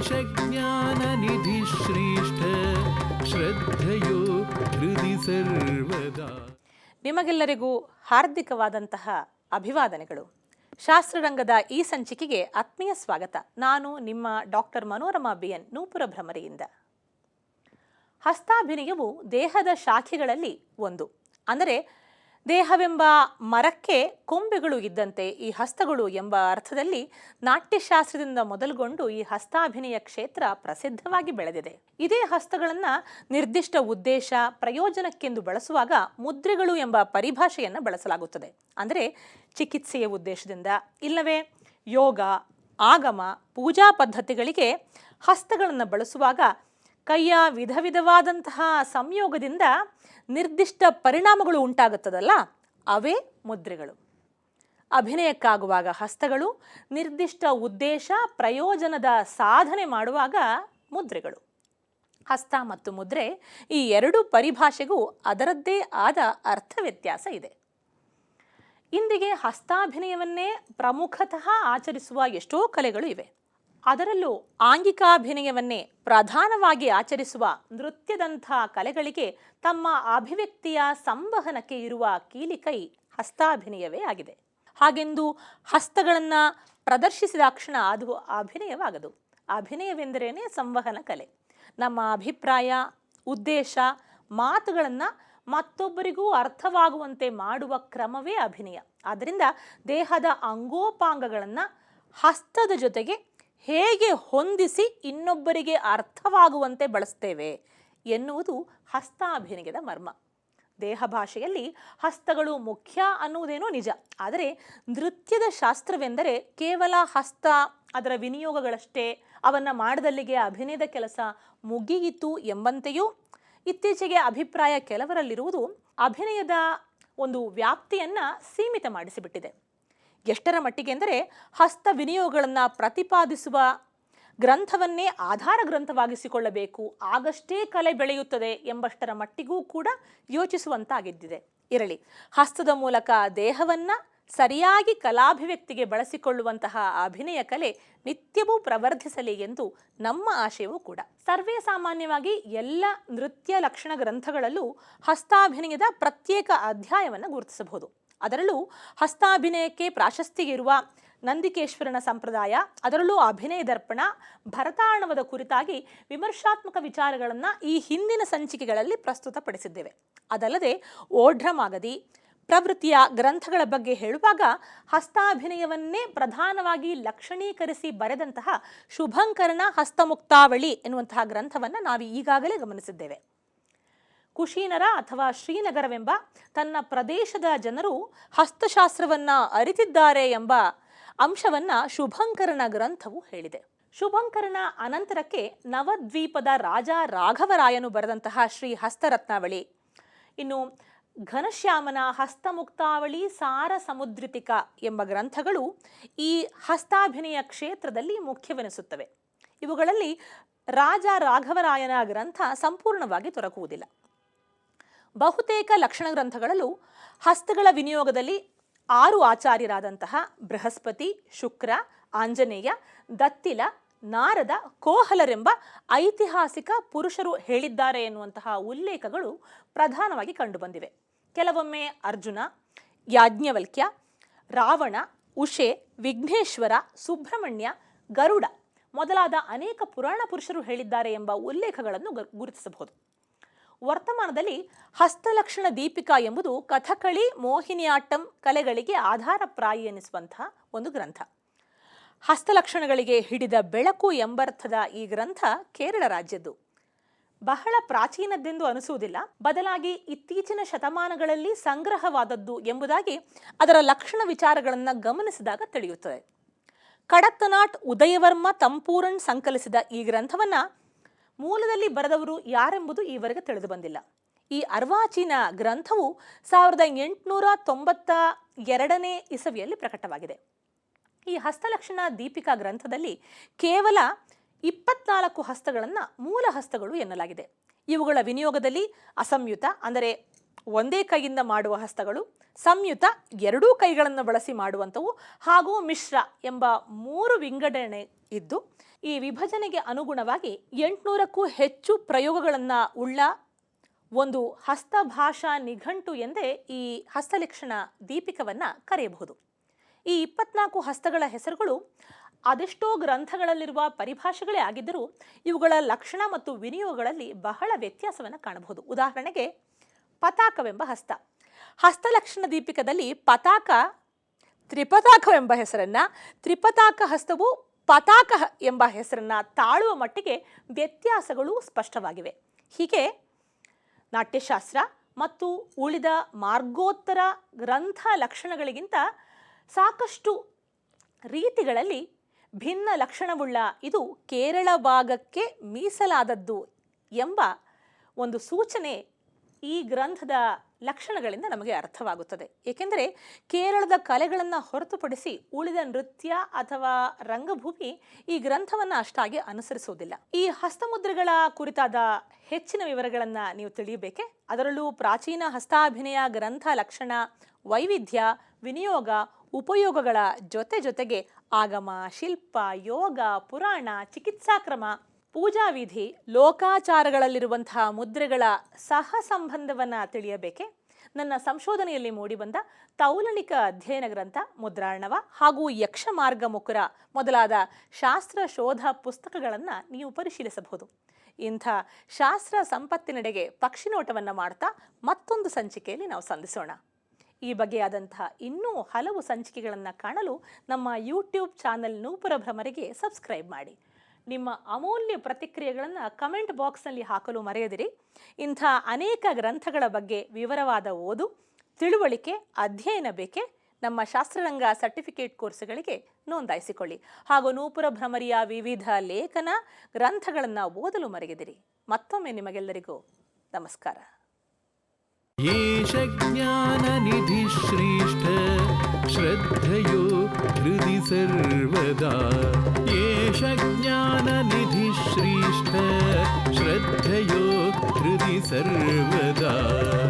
देशज्ञाननिधिश्रेष्ठ श्रद्धयो हृदि सर्वदा ನಿಮಗೆಲ್ಲರಿಗೂ ಹಾರ್ದಿಕವಾದಂತಹ ಅಭಿವಾದನೆಗಳು ಶಾಸ್ತ್ರರಂಗದ ಈ ಸಂಚಿಕೆಗೆ ಆತ್ಮೀಯ ಸ್ವಾಗತ ನಾನು ನಿಮ್ಮ doctor Manorama B N Nupura ಭ್ರಮರಿಯಿಂದ ಹಸ್ತಾಭಿನಯವು ದೇಹದ ಶಾಖೆಗಳಲ್ಲಿ ಒಂದು ಅಂದರೆ ದೇಹವೆಂಬ ಮರಕ್ಕೆ ಕೊಂಬೆಗಳು ಇದ್ದಂತೆ ಈ ಹಸ್ತಗಳು ಎಂಬ ಅರ್ಥದಲ್ಲಿ ನಾಟ್ಯಶಾಸ್ತ್ರದಿಂದ ಮೊದಲುಗೊಂಡು ಈ ಹಸ್ತಾಭಿನಯ ಕ್ಷೇತ್ರ ಪ್ರಸಿದ್ಧವಾಗಿ ಬೆಳೆದಿದೆ. ಇದೇ ಹಸ್ತಗಳನ್ನು ನಿರ್ದಿಷ್ಟ ಉದ್ದೇಶ, ಪ್ರಯೋಜನಕ್ಕೆಂದು ಬಳಸುವಾಗ ಮುದ್ರೆಗಳು ಎಂಬ ಪರಿಭಾಷೆಯನ್ನು ಬಳಸಲಾಗುತ್ತದೆ. ಅಂದರೆ ಚಿಕಿತ್ಸೆಯ ಉದ್ದೇಶದಿಂದ. ಇಲ್ಲವೇ, ಯೋಗ, ಆಗಮ, ಪೂಜಾ ಪದ್ಧತಿಗಳಿಗೆ ಹಸ್ತಗಳನ್ನು ಬಳಸುವಾಗ ಕೈಯ ವಿಧ ವಿಧವಾದಂತಹ ಸಂಯೋಗದಿಂದ ನಿರ್ದಿಷ್ಟ ಪರಿಣಾಮಗಳು ಉಂಟಾಗುತ್ತದಲ್ಲ, ಅವೇ ಮುದ್ರೆಗಳು. ಅಭಿನಯಕ್ಕಾಗುವಾಗ ಹಸ್ತಗಳು, ನಿರ್ದಿಷ್ಟ ಉದ್ದೇಶ, ಪ್ರಯೋಜನದ ಸಾಧನೆ ಮಾಡುವಾಗ ಮುದ್ರೆಗಳು. ಹಸ್ತ ಮತ್ತು ಮುದ್ರೆ ಈ ಎರಡು ಪರಿಭಾಷೆಗೂ ಅದರದ್ದೇ ಆದ ಅರ್ಥ ವ್ಯತ್ಯಾಸ ಇದೆ. ಇಂದಿಗೆ ಹಸ್ತಾಭಿನಯವನ್ನೇ ಪ್ರಮುಖತಃ ಆಚರಿಸುವ ಎಷ್ಟೋ ಕಲೆಗಳು ಇವೆ. ಅದರಲ್ಲೂ ಆಂಗಿಕಾಭಿನಯವನ್ನೇ ಪ್ರಧಾನವಾಗಿ ಆಚರಿಸುವ ನೃತ್ಯದಂಥ ಕಲೆಗಳಿಗೆ ತಮ್ಮ ಅಭಿವ್ಯಕ್ತಿಯ ಸಂವಹನಕ್ಕೆ ಇರುವ ಕೀಲಿಕೈ ಹಸ್ತಾಭಿನಯವೇ ಆಗಿದೆ. ಹಾಗೆಂದು ಹಸ್ತಗಳನ್ನು ಪ್ರದರ್ಶಿಸಿದಾಕ್ಷಣ ಅದು ಅಭಿನಯವಾಗದು. ಅಭಿನಯವೆಂದರೇನೆ ಸಂವಹನ ಕಲೆ. ನಮ್ಮ ಅಭಿಪ್ರಾಯ, ಉದ್ದೇಶ, ಮಾತುಗಳನ್ನು ಮತ್ತೊಬ್ಬರಿಗೂ ಅರ್ಥವಾಗುವಂತೆ ಮಾಡುವ ಕ್ರಮವೇ ಅಭಿನಯ. ಆದ್ದರಿಂದ ದೇಹದ ಅಂಗೋಪಾಂಗಗಳನ್ನು ಹಸ್ತದ ಜೊತೆಗೆ ಹೇಗೆ ಹೊಂದಿಸಿ ಇನ್ನೊಬ್ಬರಿಗೆ ಅರ್ಥವಾಗುವಂತೆ ಬಳಸ್ತೇವೆ ಎನ್ನುವುದು ಹಸ್ತಾಭಿನಯದ ಮರ್ಮ. ದೇಹ ಭಾಷೆಯಲ್ಲಿ ಹಸ್ತಗಳು ಮುಖ್ಯ ಅನ್ನುವುದೇನೋ ನಿಜ. ಆದರೆ ನೃತ್ಯದ ಶಾಸ್ತ್ರವೆಂದರೆ ಕೇವಲ ಹಸ್ತ, ಅದರ ವಿನಿಯೋಗಗಳಷ್ಟೇ, ಅವನ್ನು ಮಾಡದಲ್ಲಿಗೆ ಅಭಿನಯದ ಕೆಲಸ ಮುಗಿಯಿತು ಎಂಬಂತೆಯೂ ಇತ್ತೀಚೆಗೆ ಅಭಿಪ್ರಾಯ ಕೆಲವರಲ್ಲಿರುವುದು ಅಭಿನಯದ ಒಂದು ವ್ಯಾಪ್ತಿಯನ್ನು ಸೀಮಿತ ಮಾಡಿಸಿಬಿಟ್ಟಿದೆ. ಎಷ್ಟರ ಮಟ್ಟಿಗೆ ಎಂದರೆ ಹಸ್ತ ವಿನಿಯೋಗಗಳನ್ನು ಪ್ರತಿಪಾದಿಸುವ ಗ್ರಂಥವನ್ನೇ ಆಧಾರ ಗ್ರಂಥವಾಗಿಸಿಕೊಳ್ಳಬೇಕು. ಆಗಷ್ಟೇ ಕಲೆ ಬೆಳೆಯುತ್ತದೆ ಎಂಬಷ್ಟರ ಮಟ್ಟಿಗೂ ಕೂಡ ಯೋಚಿಸುವಂತಾಗಿದ್ದಿದೆ. ಇರಲಿ, ಹಸ್ತದ ಮೂಲಕ ದೇಹವನ್ನು ಸರಿಯಾಗಿ ಕಲಾಭಿವ್ಯಕ್ತಿಗೆ ಬಳಸಿಕೊಳ್ಳುವಂತಹ ಅಭಿನಯ ಕಲೆ ನಿತ್ಯವೂ ಪ್ರವರ್ಧಿಸಲಿ ಎಂದು ನಮ್ಮ ಆಶಯವೂ ಕೂಡ. ಸರ್ವೇ ಸಾಮಾನ್ಯವಾಗಿ ಎಲ್ಲ ನೃತ್ಯ ಲಕ್ಷಣ ಗ್ರಂಥಗಳಲ್ಲೂ ಹಸ್ತಾಭಿನಯದ ಪ್ರತ್ಯೇಕ ಅಧ್ಯಾಯವನ್ನು ಗುರುತಿಸಬಹುದು. ಅದರಲ್ಲೂ ಹಸ್ತಾಭಿನಯಕ್ಕೆ ಪ್ರಾಶಸ್ತಿಗಿರುವ ನಂದಿಕೇಶ್ವರನ ಸಂಪ್ರದಾಯ, ಅದರಲ್ಲೂ ಅಭಿನಯ ದರ್ಪಣ, ಭರತಾಣವದ ಕುರಿತಾಗಿ ವಿಮರ್ಶಾತ್ಮಕ ವಿಚಾರಗಳನ್ನು ಈ ಹಿಂದಿನ ಸಂಚಿಕೆಗಳಲ್ಲಿ ಪ್ರಸ್ತುತಪಡಿಸಿದ್ದೇವೆ. ಅದಲ್ಲದೆ ಓಢ್ರಮಾಗದಿ ಪ್ರವೃತ್ತಿಯ ಗ್ರಂಥಗಳ ಬಗ್ಗೆ ಹೇಳುವಾಗ ಹಸ್ತಾಭಿನಯವನ್ನೇ ಪ್ರಧಾನವಾಗಿ ಲಕ್ಷಣೀಕರಿಸಿ ಬರೆದಂತಹ ಶುಭಂಕರನ ಹಸ್ತಮುಕ್ತಾವಳಿ ಎನ್ನುವಂತಹ ಗ್ರಂಥವನ್ನು ನಾವು ಈಗಾಗಲೇ ಗಮನಿಸಿದ್ದೇವೆ. ಕುಶೀನರ ಅಥವಾ ಶ್ರೀನಗರವೆಂಬ ತನ್ನ ಪ್ರದೇಶದ ಜನರು ಹಸ್ತಶಾಸ್ತ್ರವನ್ನ ಅರಿತಿದ್ದಾರೆ ಎಂಬ ಅಂಶವನ್ನ ಶುಭಂಕರನ ಗ್ರಂಥವು ಹೇಳಿದೆ. ಶುಭಂಕರನ ಅನಂತರಕ್ಕೆ ನವದ್ವೀಪದ ರಾಜ ರಾಘವರಾಯನು ಬರೆದಂತಹ ಶ್ರೀ ಹಸ್ತರತ್ನಾವಳಿ. ಇನ್ನು ಘನಶ್ಯಾಮನ ಹಸ್ತಮುಕ್ತಾವಳಿ ಸಾರ ಸಮುದ್ರಿತಿಕ ಎಂಬ ಗ್ರಂಥಗಳು ಈ ಹಸ್ತಾಭಿನಯ ಕ್ಷೇತ್ರದಲ್ಲಿ ಮುಖ್ಯವೆನಿಸುತ್ತವೆ. ಇವುಗಳಲ್ಲಿ ರಾಜ ರಾಘವರಾಯನ ಗ್ರಂಥ ಸಂಪೂರ್ಣವಾಗಿ ದೊರಕುವುದಿಲ್ಲ ಬಹುತೇಕ ಲಕ್ಷಣ ಗ್ರಂಥಗಳಲ್ಲೂ ಹಸ್ತಗಳ ವಿನಿಯೋಗದಲ್ಲಿ ಆರು ಆಚಾರ್ಯರಾದಂತಹ ಬೃಹಸ್ಪತಿ, ಶುಕ್ರ, ಆಂಜನೇಯ, ದತ್ತಿಲ, ನಾರದ, ಕೋಹಲರೆಂಬ ಐತಿಹಾಸಿಕ ಪುರುಷರು ಹೇಳಿದ್ದಾರೆ ಎನ್ನುವಂತಹ ಉಲ್ಲೇಖಗಳು ಪ್ರಧಾನವಾಗಿ ಕಂಡುಬಂದಿವೆ. ಕೆಲವೊಮ್ಮೆ ಅರ್ಜುನ, ಯಾಜ್ಞವಲ್ಕ್ಯ, ರಾವಣ, ಉಷೆ, ವಿಘ್ನೇಶ್ವರ, ಸುಬ್ರಹ್ಮಣ್ಯ, ಗರುಡ ಮೊದಲಾದ ಅನೇಕ ಪುರಾಣ ಪುರುಷರು ಹೇಳಿದ್ದಾರೆ ಎಂಬ ಉಲ್ಲೇಖಗಳನ್ನು ಗುರುತಿಸಬಹುದು. ವರ್ತಮಾನದಲ್ಲಿ ಹಸ್ತಲಕ್ಷಣ ದೀಪಿಕಾ ಎಂಬುದು ಕಥಕಳಿ, ಮೋಹಿನಿಯಾಟ್ಟಂ ಕಲೆಗಳಿಗೆ ಆಧಾರಪ್ರಾಯಿ ಎನಿಸುವಂತಹ ಒಂದು ಗ್ರಂಥ. ಹಸ್ತಲಕ್ಷಣಗಳಿಗೆ ಹಿಡಿದ ಬೆಳಕು ಎಂಬರ್ಥದ ಈ ಗ್ರಂಥ ಕೇರಳ ರಾಜ್ಯದ್ದು. ಬಹಳ ಪ್ರಾಚೀನದ್ದೆಂದು ಅನಿಸುವುದಿಲ್ಲ, ಬದಲಾಗಿ ಇತ್ತೀಚಿನ ಶತಮಾನಗಳಲ್ಲಿ ಸಂಗ್ರಹವಾದದ್ದು ಎಂಬುದಾಗಿ ಅದರ ಲಕ್ಷಣ ವಿಚಾರಗಳನ್ನು ಗಮನಿಸಿದಾಗ ತಿಳಿಯುತ್ತದೆ. ಕಡತ್ತನಾಟ್ ಉದಯವರ್ಮ ತಂಪೂರನ್ ಸಂಕಲಿಸಿದ ಈ ಗ್ರಂಥವನ್ನ ಮೂಲದಲ್ಲಿ ಬರೆದವರು ಯಾರೆಂಬುದು ಈವರೆಗೆ ತಿಳಿದು ಬಂದಿಲ್ಲ. ಈ ಅರ್ವಾಚೀನ ಗ್ರಂಥವು ಸಾವಿರದ ಎಂಟುನೂರ ತೊಂಬತ್ತ ಎರಡನೇ ಇಸವಿಯಲ್ಲಿ ಪ್ರಕಟವಾಗಿದೆ. ಈ ಹಸ್ತಲಕ್ಷಣ ದೀಪಿಕಾ ಗ್ರಂಥದಲ್ಲಿ ಕೇವಲ ಇಪ್ಪತ್ನಾಲ್ಕು ಹಸ್ತಗಳನ್ನು ಮೂಲ ಹಸ್ತಗಳು ಎನ್ನಲಾಗಿದೆ. ಇವುಗಳ ವಿನಿಯೋಗದಲ್ಲಿ ಅಸಂಯುತ, ಅಂದರೆ ಒಂದೇ ಕೈಯಿಂದ ಮಾಡುವ ಹಸ್ತಗಳು, ಸಂಯುತ ಎರಡೂ ಕೈಗಳನ್ನು ಬಳಸಿ ಮಾಡುವಂಥವು ಹಾಗೂ ಮಿಶ್ರ ಎಂಬ ಮೂರು ವಿಂಗಡಣೆ ಇದ್ದು, ಈ ವಿಭಜನೆಗೆ ಅನುಗುಣವಾಗಿ ಎಂಟುನೂರಕ್ಕೂ ಹೆಚ್ಚು ಪ್ರಯೋಗಗಳನ್ನು ಉಳ್ಳ ಒಂದು ಹಸ್ತಭಾಷಾ ನಿಘಂಟು ಎಂದೇ ಈ ಹಸ್ತಲಿಕ್ಷಣ ದೀಪಿಕವನ್ನು ಕರೆಯಬಹುದು. ಈ ಇಪ್ಪತ್ನಾಲ್ಕು ಹಸ್ತಗಳ ಹೆಸರುಗಳು ಅದೆಷ್ಟೋ ಗ್ರಂಥಗಳಲ್ಲಿರುವ ಪರಿಭಾಷೆಗಳೇ ಆಗಿದ್ದರೂ ಇವುಗಳ ಲಕ್ಷಣ ಮತ್ತು ವಿನಿಯೋಗಗಳಲ್ಲಿ ಬಹಳ ವ್ಯತ್ಯಾಸವನ್ನು ಕಾಣಬಹುದು. ಉದಾಹರಣೆಗೆ ಪತಾಕವೆಂಬ ಹಸ್ತ. ಹಸ್ತಲಕ್ಷಣ ದೀಪಿಕದಲ್ಲಿ ಪತಾಕ, ತ್ರಿಪತಾಕವೆಂಬ ಹೆಸರನ್ನ, ತ್ರಿಪತಾಕ ಹಸ್ತವು ಪತಾಕ ಎಂಬ ಹೆಸರನ್ನ ತಾಳುವ ಮಟ್ಟಿಗೆ ವ್ಯತ್ಯಾಸಗಳು ಸ್ಪಷ್ಟವಾಗಿವೆ. ಹೀಗೆ ನಾಟ್ಯಶಾಸ್ತ್ರ ಮತ್ತು ಉಳಿದ ಮಾರ್ಗೋತ್ತರ ಗ್ರಂಥ ಲಕ್ಷಣಗಳಿಗಿಂತ ಸಾಕಷ್ಟು ರೀತಿಗಳಲ್ಲಿ ಭಿನ್ನ ಲಕ್ಷಣವುಳ್ಳ ಇದು ಕೇರಳ ಭಾಗಕ್ಕೆ ಮೀಸಲಾದದ್ದು ಎಂಬ ಒಂದು ಸೂಚನೆ ಈ ಗ್ರಂಥದ ಲಕ್ಷಣಗಳಿಂದ ನಮಗೆ ಅರ್ಥವಾಗುತ್ತದೆ. ಏಕೆಂದರೆ ಕೇರಳದ ಕಲೆಗಳನ್ನು ಹೊರತುಪಡಿಸಿ ಉಳಿದ ನೃತ್ಯ ಅಥವಾ ರಂಗಭೂಮಿ ಈ ಗ್ರಂಥವನ್ನು ಅಷ್ಟಾಗಿ ಅನುಸರಿಸುವುದಿಲ್ಲ. ಈ ಹಸ್ತಮುದ್ರೆಗಳ ಕುರಿತಾದ ಹೆಚ್ಚಿನ ವಿವರಗಳನ್ನು ನೀವು ತಿಳಿಯಬೇಕೆ? ಅದರಲ್ಲೂ ಪ್ರಾಚೀನ ಹಸ್ತಾಭಿನಯ ಗ್ರಂಥ ಲಕ್ಷಣ, ವೈವಿಧ್ಯ, ವಿನಿಯೋಗ, ಉಪಯೋಗಗಳ ಜೊತೆ ಜೊತೆಗೆ ಆಗಮ, ಶಿಲ್ಪ, ಯೋಗ, ಪುರಾಣ, ಚಿಕಿತ್ಸಾಕ್ರಮ ಪೂಜಾ ವಿಧಿ ಲೋಕಾಚಾರಗಳಲ್ಲಿರುವಂತಹ ಮುದ್ರೆಗಳ ಸಹ ಸಂಬಂಧವನ್ನು ತಿಳಿಯಬೇಕೆ? ನನ್ನ ಸಂಶೋಧನೆಯಲ್ಲಿ ಮೂಡಿಬಂದ ತೌಲನಿಕ ಅಧ್ಯಯನ ಗ್ರಂಥ ಮುದ್ರಾಣವ ಹಾಗೂ ಯಕ್ಷ ಮಾರ್ಗ ಮುಕುರ ಮೊದಲಾದ ಶಾಸ್ತ್ರ ಶೋಧ ಪುಸ್ತಕಗಳನ್ನು ನೀವು ಪರಿಶೀಲಿಸಬಹುದು. ಇಂಥ ಶಾಸ್ತ್ರ ಸಂಪತ್ತಿನೆಡೆಗೆ ಪಕ್ಷಿನೋಟವನ್ನು ಮಾಡ್ತಾ ಮತ್ತೊಂದು ಸಂಚಿಕೆಯಲ್ಲಿ ನಾವು ಸಂಧಿಸೋಣ. ಈ ಬಗೆಯಾದಂತಹ ಇನ್ನೂ ಹಲವು ಸಂಚಿಕೆಗಳನ್ನು ಕಾಣಲು ನಮ್ಮ ಯೂಟ್ಯೂಬ್ ಚಾನೆಲ್ ನೂಪುರ ಭ್ರಮರಿಗೆ ಸಬ್ಸ್ಕ್ರೈಬ್ ಮಾಡಿ. ನಿಮ್ಮ ಅಮೂಲ್ಯ ಪ್ರತಿಕ್ರಿಯೆಗಳನ್ನು ಕಮೆಂಟ್ ಬಾಕ್ಸ್ನಲ್ಲಿ ಹಾಕಲು ಮರೆಯದಿರಿ ಇಂಥ ಅನೇಕ ಗ್ರಂಥಗಳ ಬಗ್ಗೆ ವಿವರವಾದ ಓದು ತಿಳುವಳಿಕೆ ಅಧ್ಯಯನ ಬೇಕೆ ನಮ್ಮ ಶಾಸ್ತ್ರರಂಗ ಸರ್ಟಿಫಿಕೇಟ್ ಕೋರ್ಸ್ಗಳಿಗೆ ನೋಂದಾಯಿಸಿಕೊಳ್ಳಿ ಹಾಗೂ ನೂಪುರ ಭ್ರಮರಿಯ ವಿವಿಧ ಲೇಖನ ಗ್ರಂಥಗಳನ್ನು ಓದಲು ಮರೆಯದಿರಿ ಮತ್ತೊಮ್ಮೆ ನಿಮಗೆಲ್ಲರಿಗೂ ನಮಸ್ಕಾರ येष ज्ञाननिधिश्रेष्ठ श्रद्धयो हृदि सर्वदा एष ज्ञाननिधि श्रद्धयो हृदि सर्वदा।